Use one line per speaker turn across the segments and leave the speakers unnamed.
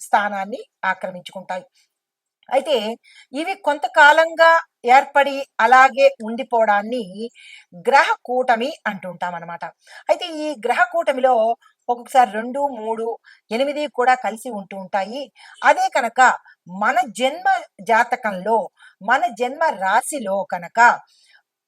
స్థానాన్ని ఆక్రమించుకుంటాయి. అయితే ఇవి కొంతకాలంగా ఏర్పడి అలాగే ఉండిపోవడాన్ని గ్రహ కూటమి అంటుంటాం అనమాట అయితే ఈ గ్రహ కూటమిలో ఒక్కొక్కసారి రెండు మూడు ఎనిమిది కూడా కలిసి ఉంటూ ఉంటాయి. అదే కనుక మన జన్మ జాతకంలో మన జన్మ రాశిలో కనుక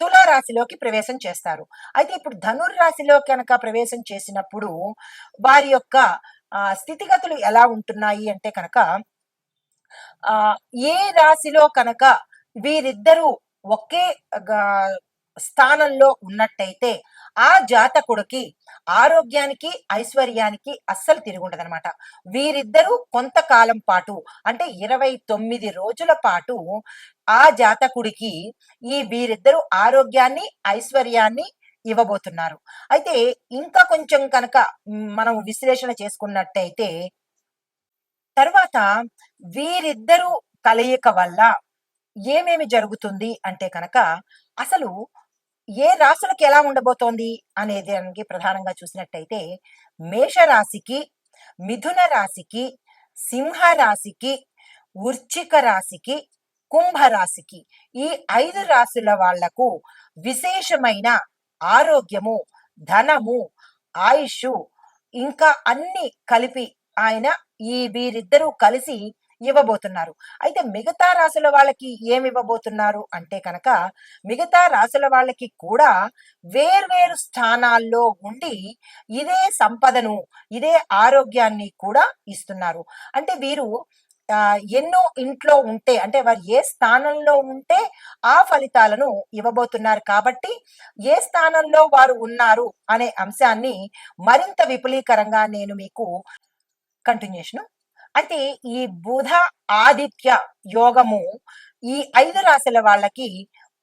తులారాశిలోకి ప్రవేశం చేస్తారు. అయితే ఇప్పుడు ధనుర్రాశిలో కనుక ప్రవేశం చేసినప్పుడు వారి యొక్క స్థితిగతులు ఎలా ఉంటున్నాయి అంటే కనుక ఆ ఏ రాశిలో కనుక వీరిద్దరూ ఒకే గా- స్థానంలో ఉన్నట్టయితే ఆ జాతకుడికి ఆరోగ్యానికి ఐశ్వర్యానికి అస్సలు తిరుగుండదనమాట. వీరిద్దరూ కొంతకాలం పాటు అంటే ఇరవై తొమ్మిది రోజుల పాటు ఆ జాతకుడికి ఈ వీరిద్దరూ ఆరోగ్యాన్ని ఐశ్వర్యాన్ని ఇవ్వబోతున్నారు. అయితే ఇంకా కొంచెం కనుక మనం విశ్లేషణ చేసుకున్నట్టయితే తర్వాత వీరిద్దరూ కలయిక వల్ల ఏమేమి జరుగుతుంది అంటే కనుక అసలు ఏ రాశులకు ఎలా ఉండబోతోంది అనేది దానికి ప్రధానంగా చూసినట్టయితే మేషరాశికి మిథున రాశికి సింహ రాశికి వృచ్చిక రాశికి కుంభ రాశికి ఈ ఐదు రాశుల వాళ్ళకు విశేషమైన ఆరోగ్యము ధనము ఆయుష్ ఇంకా అన్ని కలిపి ఆయన ఈ వీరిద్దరూ కలిసి ఇవ్వబోతున్నారు. అయితే మిగతా రాశుల వాళ్ళకి ఏమి ఇవ్వబోతున్నారు అంటే కనుక మిగతా రాశుల వాళ్ళకి కూడా వేర్వేరు స్థానాల్లో ఉండి ఇదే సంపదను ఇదే ఆరోగ్యాన్ని కూడా ఇస్తున్నారు. అంటే వీరు ఎన్నో ఇంట్లో ఉంటే అంటే వారు ఏ స్థానంలో ఉంటే ఆ ఫలితాలను ఇవ్వబోతున్నారు కాబట్టి ఏ స్థానంలో వారు ఉన్నారు అనే అంశాన్ని మరింత విపులీకరంగా నేను మీకు కంటిన్యూషన్ అయితే ఈ బుధ ఆదిత్య యోగము ఈ ఐదు రాశుల వాళ్ళకి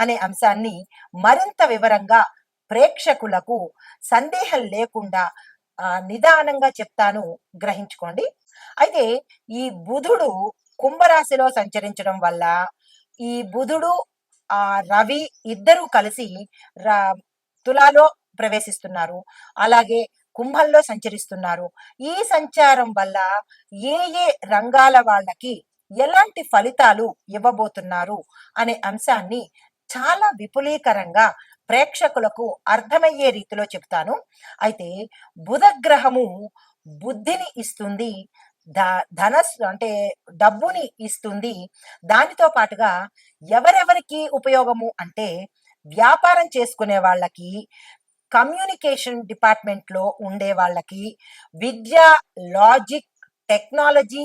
అనే అంశాన్ని మరింత వివరంగా ప్రేక్షకులకు సందేహం లేకుండా నిదానంగా చెప్తాను. గ్రహించుకోండి. అయితే ఈ బుధుడు కుంభరాశిలో సంచరించడం వల్ల ఈ బుధుడు ఆ రవి ఇద్దరూ కలిసి ర- తులాలో ప్రవేశిస్తున్నారు. అలాగే కుంభంలో సంచరిస్తున్నారు. ఈ సంచారం వల్ల ఏ ఏ రంగాల వాళ్ళకి ఎలాంటి ఫలితాలు ఇవ్వబోతున్నారు అనే అంశాన్ని చాలా విపులీకరంగా ప్రేక్షకులకు అర్థమయ్యే రీతిలో చెప్తాను అయితే బుధగ్రహము బుద్ధిని ఇస్తుంది ధనస్ ధనస్సు అంటే డబ్బుని ఇస్తుంది. దానితో పాటుగా ఎవరెవరికి ఉపయోగము అంటే వ్యాపారం చేసుకునే వాళ్ళకి కమ్యూనికేషన్ డిపార్ట్మెంట్లో ఉండే వాళ్ళకి విద్య లాజిక్ టెక్నాలజీ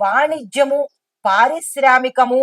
వాణిజ్యము పారిశ్రామికము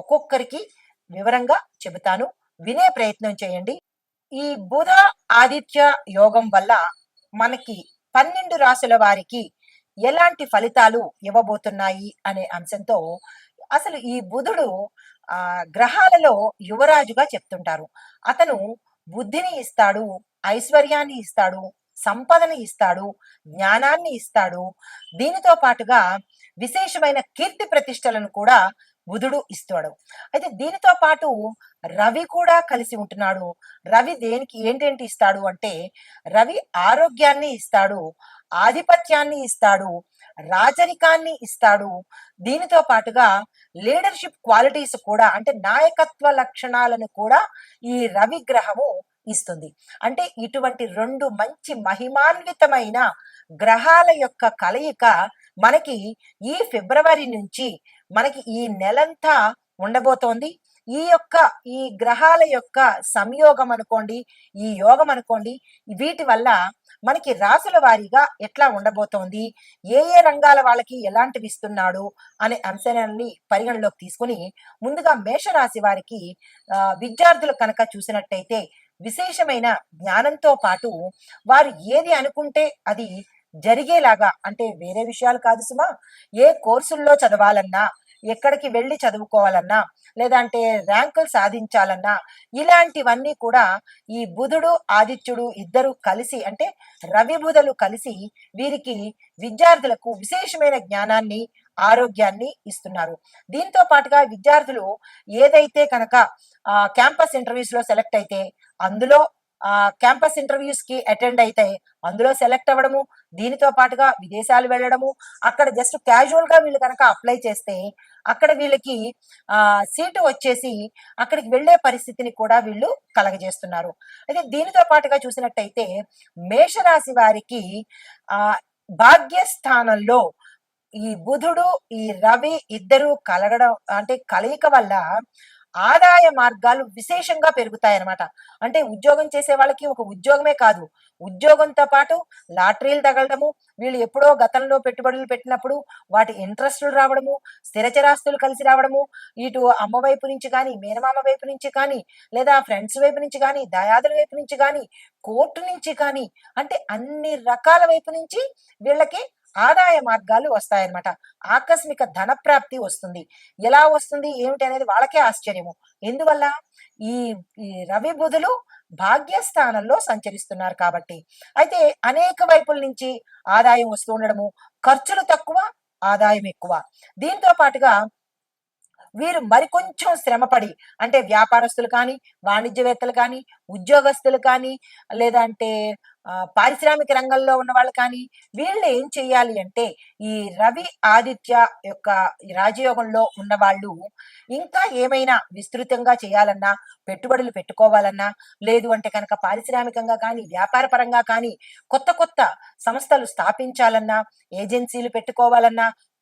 ఒక్కొక్కరికి వివరంగా చెబుతాను. వినే ప్రయత్నం చేయండి. ఈ బుధ ఆదిత్య యోగం వల్ల మనకి పన్నెండు రాసుల వారికి ఎలాంటి ఫలితాలు ఇవ్వబోతున్నాయి అనే అంశంతో అసలు ఈ బుధుడు ఆ గ్రహాలలో యువరాజుగా చెప్తుంటారు. అతను బుద్ధిని ఇస్తాడు ఐశ్వర్యాన్ని ఇస్తాడు సంపదని ఇస్తాడు జ్ఞానాన్ని ఇస్తాడు. దీనితో పాటుగా విశేషమైన కీర్తి ప్రతిష్టలను కూడా బుధుడు ఇస్తాడు. అయితే దీనితో పాటు రవి కూడా కలిసి ఉంటున్నాడు. రవి దేనికి ఏంటేంటి ఇస్తాడు అంటే రవి ఆరోగ్యాన్ని ఇస్తాడు ఆధిపత్యాన్ని ఇస్తాడు రాజరికాన్ని ఇస్తాడు. దీనితో పాటుగా లీడర్షిప్ క్వాలిటీస్ కూడా అంటే నాయకత్వ లక్షణాలను కూడా ఈ రవి గ్రహము ఇస్తుంది. అంటే ఇటువంటి రెండు మంచి మహిమాన్వితమైన గ్రహాల యొక్క కలయిక మనకి ఈ ఫిబ్రవరి నుంచి మనకి ఈ నెలంతా ఉండబోతోంది. ఈ యొక్క ఈ గ్రహాల యొక్క సంయోగం అనుకోండి ఈ యోగం అనుకోండి వీటి వల్ల మనకి రాసుల వారీగా ఎట్లా ఉండబోతోంది? ఏ ఏ రంగాల వాళ్ళకి ఎలాంటివి ఇస్తున్నాడు? అనే అంశాన్ని పరిగణలోకి తీసుకుని ముందుగా మేషరాశి వారికి విద్యార్థులు కనుక చూసినట్టయితే విశేషమైన జ్ఞానంతో పాటు వారు ఏది అనుకుంటే అది జరిగేలాగా అంటే వేరే విషయాలు కాదు సుమా. ఏ కోర్సుల్లో చదవాలన్నా ఎక్కడికి వెళ్ళి చదువుకోవాలన్నా లేదంటే ర్యాంకులు సాధించాలన్నా ఇలాంటివన్నీ కూడా ఈ బుధుడు ఆదిత్యుడు ఇద్దరు కలిసి అంటే రవి బుధులు కలిసి వీరికి విద్యార్థులకు విశేషమైన జ్ఞానాన్ని ఆరోగ్యాన్ని ఇస్తున్నారు. దీంతో పాటుగా విద్యార్థులు ఏదైతే కనుక క్యాంపస్ ఇంటర్వ్యూస్లో సెలెక్ట్ అయితే అందులో క్యాంపస్ ఇంటర్వ్యూస్కి అటెండ్ అయితే అందులో సెలెక్ట్ అవ్వడము దీనితో పాటుగా విదేశాలు వెళ్ళడము అక్కడ జస్ట్ క్యాజువల్గా వీళ్ళు కనుక అప్లై చేస్తే అక్కడ వీళ్ళకి ఆ సీటు వచ్చేసి అక్కడికి వెళ్ళే పరిస్థితిని కూడా వీళ్ళు కలగజేస్తున్నారు. అయితే దీనితో పాటుగా చూసినట్టయితే మేషరాశి వారికి ఆ భాగ్యస్థానంలో ఈ బుధుడు ఈ రవి ఇద్దరు కలగడం అంటే కలయిక వల్ల ఆదాయ మార్గాలు విశేషంగా పెరుగుతాయి అన్నమాట అంటే ఉద్యోగం చేసే వాళ్ళకి ఒక ఉద్యోగమే కాదు. ఉద్యోగంతో పాటు లాటరీలు తగలడము వీళ్ళు ఎప్పుడో గతంలో పెట్టుబడులు పెట్టినప్పుడు వాటి ఇంట్రెస్టులు రావడము స్థిరచరాస్తులు కలిసి రావడము ఇటు అమ్మ వైపు నుంచి కానీ మేనమామ వైపు నుంచి కానీ లేదా ఫ్రెండ్స్ వైపు నుంచి కానీ దయాదుల వైపు నుంచి కానీ కోర్టు నుంచి కానీ అంటే అన్ని రకాల వైపు నుంచి వీళ్ళకి ఆదాయ మార్గాలు వస్తాయన్నమాట. ఆకస్మిక ధన ప్రాప్తి వస్తుంది. ఎలా వస్తుంది? ఏమిటి అనేది వాళ్ళకే ఆశ్చర్యము. ఎందువల్ల? ఈ ఈ రవి బుధులు భాగ్యస్థానంలో సంచరిస్తున్నారు కాబట్టి. అయితే అనేక వైపుల నుంచి ఆదాయం వస్తూ ఉండడము ఖర్చులు తక్కువ ఆదాయం ఎక్కువ. దీంతో పాటుగా వీరు మరికొంచెం శ్రమపడి అంటే వ్యాపారస్తులు కానీ వాణిజ్యవేత్తలు కానీ ఉద్యోగస్తులు కానీ లేదంటే అంటే పారిశ్రామిక రంగంలో ఉన్న వాళ్ళు కానీ వీళ్ళు ఏం చేయాలి అంటే ఈ రవి ఆదిత్య యొక్క రాజయోగంలో ఉన్న వాళ్ళు ఇంకా ఏమైనా విస్తృతంగా చేయాలన్నా పెట్టుబడులు పెట్టుకోవాలన్నా లేదు అంటే కనుక పారిశ్రామికంగా కానీ వ్యాపార పరంగా కానీ కొత్త కొత్త సంస్థలు స్థాపించాలన్నా ఏజెన్సీలు పెట్టుకోవాలన్నా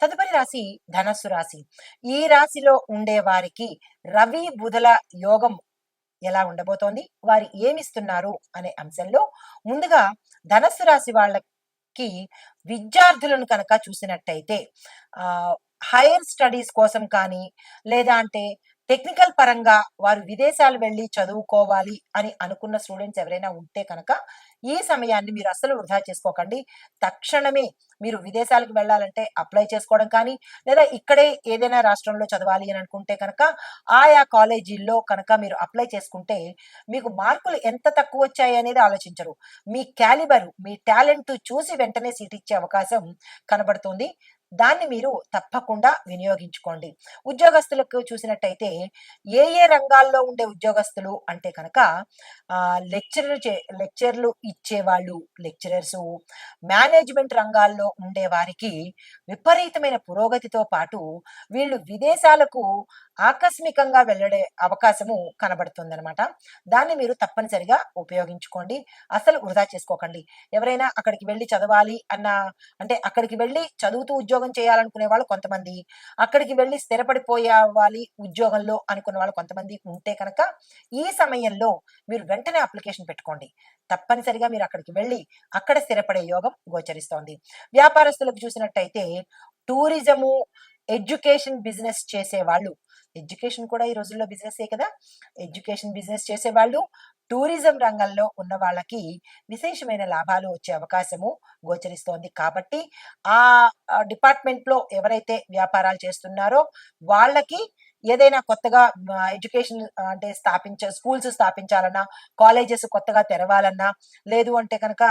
తదుపరి రాశి ధనస్సు రాశి. ఈ రాశిలో ఉండే వారికి రవి బుధల యోగం ఎలా ఉండబోతోంది? వారు ఏమిస్తున్నారు? అనే అంశంలో ముందుగా ధనస్సు రాశి వాళ్ళకి విద్యార్థులను కనుక చూసినట్టయితే ఆ హైయర్ స్టడీస్ కోసం కానీ లేదా అంటే టెక్నికల్ పరంగా వారు విదేశాలు వెళ్ళి చదువుకోవాలి అని అనుకున్న స్టూడెంట్స్ ఎవరైనా ఉంటే కనుక ఈ సమయాన్ని మీరు అస్సలు వృధా చేసుకోకండి. తక్షణమే మీరు విదేశాలకు వెళ్ళాలంటే అప్లై చేసుకోవడం కానీ లేదా ఇక్కడే ఏదైనా రాష్ట్రంలో చదవాలి అని అనుకుంటే కనుక ఆయా కాలేజీల్లో కనుక మీరు అప్లై చేసుకుంటే మీకు మార్కులు ఎంత తక్కువ వచ్చాయి అనేది ఆలోచించరు. మీ క్యాలిబర్ మీ టాలెంట్ చూసి వెంటనే సీట్ ఇచ్చే అవకాశం కనబడుతుంది. దాన్ని మీరు తప్పకుండా వినియోగించుకోండి. ఉద్యోగస్తులకు చూసినట్టయితే ఏ ఏ రంగాల్లో ఉండే ఉద్యోగస్తులు అంటే కనుక లెక్చరర్ చే లెక్చర్లు ఇచ్చేవాళ్ళు లెక్చరర్స్ మేనేజ్మెంట్ రంగాల్లో ఉండే వారికి విపరీతమైన పురోగతితో పాటు వీళ్ళు విదేశాలకు ఆకస్మికంగా వెళ్ళడే అవకాశము కనబడుతుందనమాట దాన్ని మీరు తప్పనిసరిగా ఉపయోగించుకోండి. అసలు వృధా చేసుకోకండి. ఎవరైనా అక్కడికి వెళ్ళి చదవాలి అన్న అంటే అక్కడికి వెళ్ళి చదువుతూ ఉద్యోగం చేయాలనుకునే వాళ్ళు కొంతమంది అక్కడికి వెళ్ళి స్థిరపడిపోయేవాలి ఉద్యోగంలో అనుకున్న వాళ్ళు కొంతమంది ఉంటే కనుక ఈ సమయంలో మీరు వెంటనే అప్లికేషన్ పెట్టుకోండి. తప్పనిసరిగా మీరు అక్కడికి వెళ్ళి అక్కడ స్థిరపడే యోగం గోచరిస్తోంది. వ్యాపారస్తులకు చూసినట్టయితే టూరిజము ఎడ్యుకేషన్ బిజినెస్ చేసే వాళ్ళు ఎడ్యుకేషన్ కూడా ఈ రోజుల్లో బిజినెసే కదా? ఎడ్యుకేషన్ బిజినెస్ చేసేవాళ్ళు టూరిజం రంగంలో ఉన్న వాళ్ళకి విశేషమైన లాభాలు వచ్చే అవకాశము గోచరిస్తోంది. కాబట్టి ఆ డిపార్ట్మెంట్లో ఎవరైతే వ్యాపారాలు చేస్తున్నారో వాళ్ళకి ఏదైనా కొత్తగా ఎడ్యుకేషన్ అంటే స్థాపించ స్కూల్స్ స్థాపించాలన్నా కాలేజెస్ కొత్తగా తెరవాలన్నా లేదు అంటే కనుక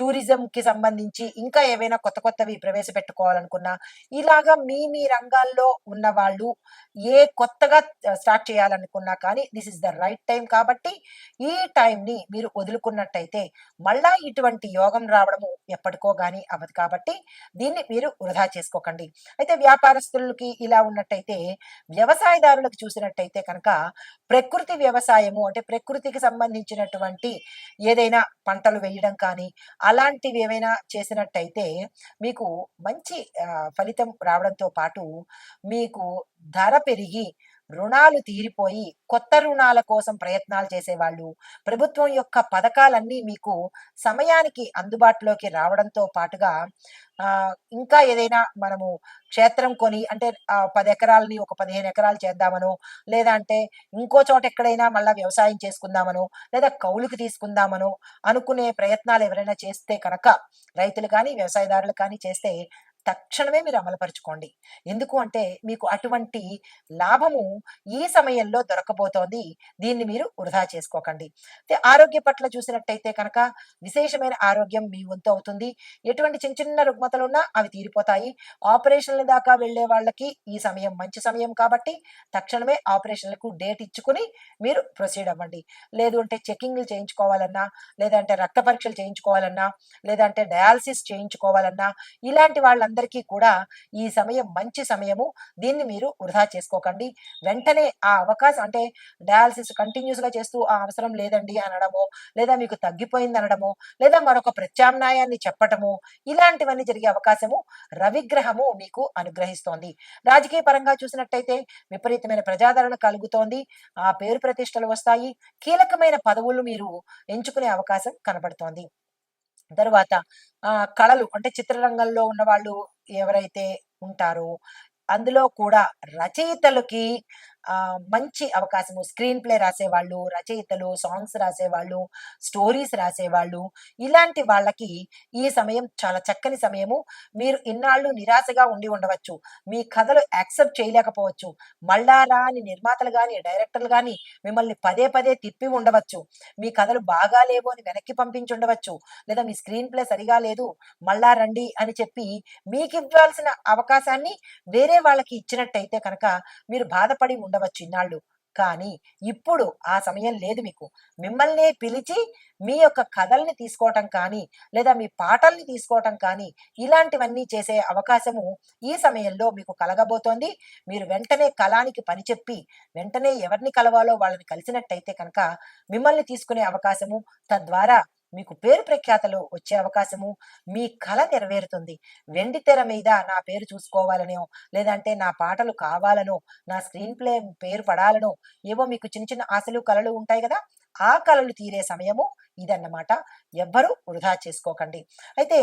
టూరిజం కి సంబంధించి ఇంకా ఏవైనా కొత్త కొత్తవి ప్రవేశపెట్టుకోవాలనుకున్నా ఇలాగా మీ మీ రంగాల్లో ఉన్న వాళ్ళు ఏ కొత్తగా స్టార్ట్ చేయాలనుకున్నా కానీ this is the right time కాబట్టి ఈ టైంని మీరు వదులుకున్నట్టయితే మళ్ళా ఇటువంటి యోగం రావడము ఎప్పటికో కానీ అవ్వదు కాబట్టి దీన్ని మీరు వృధా చేసుకోకండి. అయితే వ్యాపారస్తులకి ఇలా ఉన్నట్టయితే వ్యవసాయదారులకు చూసినట్టయితే కనుక ప్రకృతి వ్యవసాయము అంటే ప్రకృతికి సంబంధించినటువంటి ఏదైనా పంటలు వేయడం కానీ అలాంటివి ఏమైనా చేసినట్టయితే మీకు మంచి ఫలితం రావడంతో పాటు మీకు ధర పెరిగి రుణాలు తీరిపోయి కొత్త రుణాల కోసం ప్రయత్నాలు చేసేవాళ్ళు. ప్రభుత్వం యొక్క పథకాలన్నీ మీకు సమయానికి అందుబాటులోకి రావడంతో పాటుగా ఇంకా ఏదైనా మనము క్షేత్రం కొని అంటే పది ఎకరాలని ఒక పదిహేను ఎకరాలు చేద్దామనో లేదా అంటే ఇంకో చోట ఎక్కడైనా మళ్ళీ వ్యవసాయం చేసుకుందామనో లేదా కౌలుకి తీసుకుందామనో అనుకునే ప్రయత్నాలు ఎవరైనా చేస్తే కనుక రైతులు కానీ వ్యవసాయదారులు కానీ చేస్తే తక్షణమే మీరు అమలుపరుచుకోండి. ఎందుకు అంటే మీకు అటువంటి లాభము ఈ సమయంలో దొరకబోతోంది. దీన్ని మీరు వృధా చేసుకోకండి. అయితే ఆరోగ్య పట్ల చూసినట్టయితే కనుక విశేషమైన ఆరోగ్యం మీ వంతు అవుతుంది. ఎటువంటి చిన్న చిన్న రుగ్మతలు ఉన్నా అవి తీరిపోతాయి. ఆపరేషన్ల దాకా వెళ్ళే వాళ్ళకి ఈ సమయం మంచి సమయం కాబట్టి తక్షణమే ఆపరేషన్లకు డేట్ ఇచ్చుకుని మీరు ప్రొసీడ్ అవ్వండి. లేదు అంటే చెకింగ్లు చేయించుకోవాలన్నా లేదంటే రక్త పరీక్షలు చేయించుకోవాలన్నా లేదంటే డయాలసిస్ చేయించుకోవాలన్నా ఇలాంటి వాళ్ళ అందరికీ కూడా ఈ సమయం మంచి సమయము. దీన్ని మీరు వృధా చేసుకోకండి. వెంటనే ఆ అవకాశం అంటే డయాలసిస్ కంటిన్యూస్గా చేస్తూ ఆ అవసరం లేదండి అనడమో లేదా మీకు తగ్గిపోయింది అనడమో లేదా మరొక ప్రత్యామ్నాయాన్ని చెప్పటము ఇలాంటివన్నీ జరిగే అవకాశము రవిగ్రహము మీకు అనుగ్రహిస్తోంది. రాజకీయ పరంగా చూసినట్టయితే విపరీతమైన ప్రజాదరణ కలుగుతోంది. ఆ పేరు ప్రతిష్టలు వస్తాయి. కీలకమైన పదవులు మీరు ఎంచుకునే అవకాశం కనబడుతోంది. తర్వాత ఆ కళలు అంటే చిత్రరంగంలో ఉన్న వాళ్ళు ఎవరైతే ఉంటారో అందులో కూడా రచయితలకి మంచి అవకాశము. స్క్రీన్ ప్లే రాసేవాళ్ళు రచయితలు సాంగ్స్ రాసేవాళ్ళు స్టోరీస్ రాసేవాళ్ళు. ఇలాంటి వాళ్ళకి ఈ సమయం చాలా చక్కని సమయము. మీరు ఇన్నాళ్ళు నిరాశగా ఉండి ఉండవచ్చు. మీ కథలు యాక్సెప్ట్ చేయలేకపోవచ్చు. మళ్ళా రాని నిర్మాతలు కానీ డైరెక్టర్లు కానీ మిమ్మల్ని పదే పదే తిప్పి ఉండవచ్చు. మీ కథలు బాగా లేవు అని వెనక్కి పంపించి ఉండవచ్చు. లేదా మీ స్క్రీన్ ప్లే సరిగా లేదు మళ్ళా రండి అని చెప్పి మీకు ఇవ్వాల్సిన అవకాశాన్ని వేరే వాళ్ళకి ఇచ్చినట్టయితే కనుక మీరు బాధపడి ఉండవచ్చు ఇన్నాళ్ళు కానీ ఇప్పుడు ఆ సమయం లేదు మీకు. మిమ్మల్నే పిలిచి మీ యొక్క కథల్ని తీసుకోవటం కానీ లేదా మీ పాటల్ని తీసుకోవటం కానీ ఇలాంటివన్నీ చేసే అవకాశము ఈ సమయంలో మీకు కలగబోతోంది. మీరు వెంటనే కళానికి పని చెప్పి వెంటనే ఎవరిని కలవాలో వాళ్ళని కలిసినట్టయితే కనుక మిమ్మల్ని తీసుకునే అవకాశము తద్వారా మీకు పేరు ప్రఖ్యాతలు వచ్చే అవకాశము మీ కళ నెరవేరుతుంది. వెండి తెర మీద నా పేరు చూసుకోవాలనో లేదంటే నా పాటలు కావాలనో నా స్క్రీన్ ప్లే పేరు పడాలనో ఏవో మీకు చిన్న చిన్న ఆశలు కళలు ఉంటాయి కదా ఆ కళలు తీరే సమయము ఇదన్నమాట. ఎవ్వరూ వృధా చేసుకోకండి. అయితే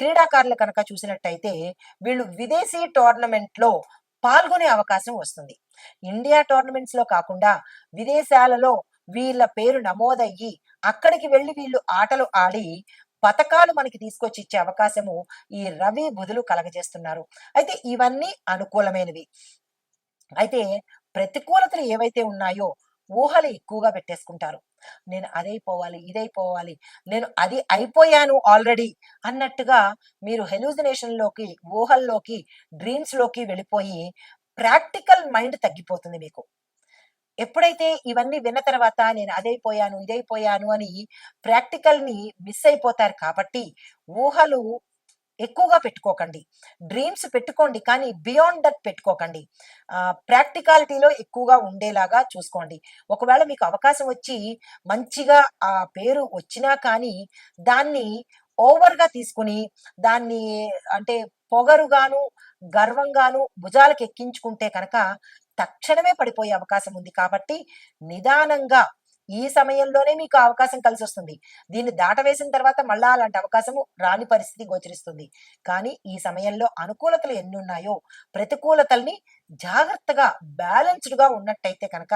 క్రీడాకారులు కనుక చూసినట్టయితే వీళ్ళు విదేశీ టోర్నమెంట్లో పాల్గొనే అవకాశం వస్తుంది. ఇండియా టోర్నమెంట్స్లో కాకుండా విదేశాలలో వీళ్ళ పేరు నమోదయ్యి అక్కడికి వెళ్ళి వీళ్ళు ఆటలు ఆడి పథకాలు మనకి తీసుకొచ్చి ఇచ్చే అవకాశము ఈ రవి బుధులు కలగజేస్తున్నారు. అయితే ఇవన్నీ అనుకూలమైనవి. అయితే ప్రతికూలతలు ఏవైతే ఉన్నాయో ఊహలు ఎక్కువగా పెట్టేసుకుంటారు. నేను అదైపోవాలి ఇదైపోవాలి నేను అది అయిపోయాను ఆల్రెడీ అన్నట్టుగా మీరు హెలూజినేషన్లోకి ఊహల్లోకి డ్రీమ్స్లోకి వెళ్ళిపోయి ప్రాక్టికల్ మైండ్ తగ్గిపోతుంది మీకు. ఎప్పుడైతే ఇవన్నీ విన్న తర్వాత నేను అదైపోయాను ఇదైపోయాను అని ప్రాక్టికల్ని మిస్ అయిపోతారు కాబట్టి ఊహలు ఎక్కువగా పెట్టుకోకండి. డ్రీమ్స్ పెట్టుకోండి కానీ బియాండ్ దట్ పెట్టుకోకండి. ప్రాక్టికాలిటీలో ఎక్కువగా ఉండేలాగా చూసుకోండి. ఒకవేళ మీకు అవకాశం వచ్చి మంచిగా ఆ పేరు వచ్చినా కానీ దాన్ని ఓవర్గా తీసుకుని దాన్ని అంటే పొగరుగాను గర్వంగాను భుజాలకు ఎక్కించుకుంటే కనుక తక్షణమే పడిపోయే అవకాశం ఉంది కాబట్టి నిదానంగా ఈ సమయంలోనే మీకు అవకాశం కలిసి వస్తుంది. దీన్ని దాటవేసిన తర్వాత మళ్ళా అలాంటి అవకాశము రాని పరిస్థితి గోచరిస్తుంది. కానీ ఈ సమయంలో అనుకూలతలు ఎన్ని ఉన్నాయో ప్రతికూలతల్ని జాగ్రత్తగా బ్యాలెన్స్డ్గా ఉన్నట్టయితే కనుక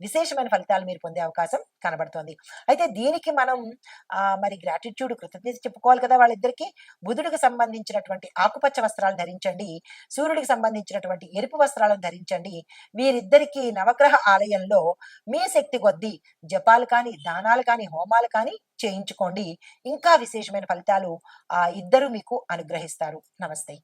విశేషమైన ఫలితాలు మీరు పొందే అవకాశం కనబడుతోంది. అయితే దీనికి మనం మరి గ్రాటిట్యూడ్ కృతజ్ఞత చెప్పుకోవాలి కదా వాళ్ళిద్దరికీ. బుధుడికి సంబంధించినటువంటి ఆకుపచ్చ వస్త్రాలు ధరించండి. సూర్యుడికి సంబంధించినటువంటి ఎరుపు వస్త్రాలను ధరించండి. వీరిద్దరికీ నవగ్రహ ఆలయంలో మీ శక్తి కొద్దీ జపాలు కానీ దానాలు కానీ హోమాలు కానీ చేయించుకోండి. ఇంకా విశేషమైన ఫలితాలు ఆ ఇద్దరు మీకు అనుగ్రహిస్తారు. నమస్తే.